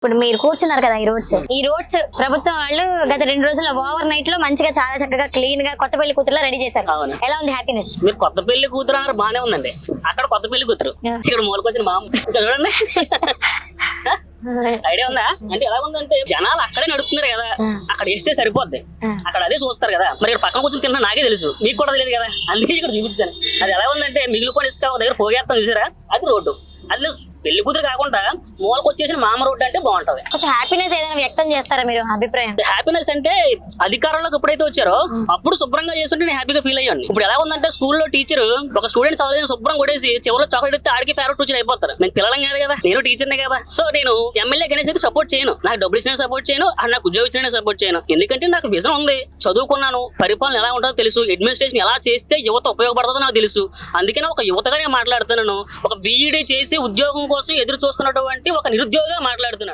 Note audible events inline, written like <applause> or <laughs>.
ఇప్పుడు మీరు కూర్చున్నారు కదా ఈ రోడ్స్. ఈ రోడ్స్ ప్రభుత్వం వాళ్ళు గత రెండు రోజుల్లో ఓవర్ నైట్లో మంచిగా చాలా చక్కగా క్లీన్గా కొత్త పెళ్ళి కూతురులా రెడీ చేశారు. ఎలా ఉంది హ్యాపీనెస్? మీరు కొత్త పెళ్ళి కూతురు అన్నారు బానే ఉందండి. అక్కడ కొత్త పెళ్ళి కూతురు. ఇక్కడ మూలకొచ్చిన మామ. చూడండి. <laughs> ఐడియా ఉందా? అంటే ఎలా ఉందంటే జనాలు అక్కడే నడుపుతున్నారు కదా. అక్కడ వేస్తే సరిపోద్ది. అక్కడ అదే చూస్తారు కదా. మరి ఇక్కడ పక్కన కూర్చొని తిన్నా నాకే తెలుసు. మీకు కూడా తెలియదు కదా. అందుకే ఇక్కడ చూపించాను. అది ఎలా ఉందంటే మిగిలిపోయిన ఇసుక దగ్గర పోగేస్తాం చూసారా? అది రోడ్డు. అది పెళ్ళి కూతురు కాకుండా మూలకు వచ్చేసిన మామ రోడ్డు అంటే బాగుంటది. కొంచెం హ్యాపీనెస్ ఏదైనా వ్యక్తం చేస్తారా మీరు అభిప్రాయం? హ్యాపీనెస్ అంటే అధికారంలోకి ఎప్పుడైతే వచ్చారో అప్పుడు శుభ్రంగా చేస్తుంటే నేను హ్యాపీగా ఫీల్ అయ్యాను ఇప్పుడు ఎలా ఉందంటే స్కూల్లో టీచర్ ఒక స్టూడెంట్ చదవలేదు శుభ్రం కొట్టేసి చివరిలో చాక్లెట్ ఇస్తే ఆడికి ఫేవరెట్ టీచర్ అయిపోతారు. నేను పిల్లలం కాదు కదా నేను టీచర్నే కదా. సో నేను ఎమ్మెల్యే గణేష్ అయితే సపోర్ట్ చేయను. నాకు డబ్బులు ఇచ్చిన సపోర్ట్ చేయను అది నాకు ఉద్యోగం ఇచ్చిన సపోర్ట్ చేయను. ఎందుకంటే నాకు విజన్ ఉంది. చదువుకున్నాను. పరిపాలన ఎలా ఉంటుందో తెలుసు. అడ్మినిస్ట్రేషన్ ఎలా చేస్తే యువత ఉపయోగపడుతుందో నాకు తెలుసు. అందుకనే ఒక యువతగా నేను మాట్లాడుతున్నాను. ఒక బీఈడీ చేసి ఉద్యోగం కోసం ఎదురు చూస్తున్నటువంటి ఒక నిరుద్యోగిగా మాట్లాడుతున్నాను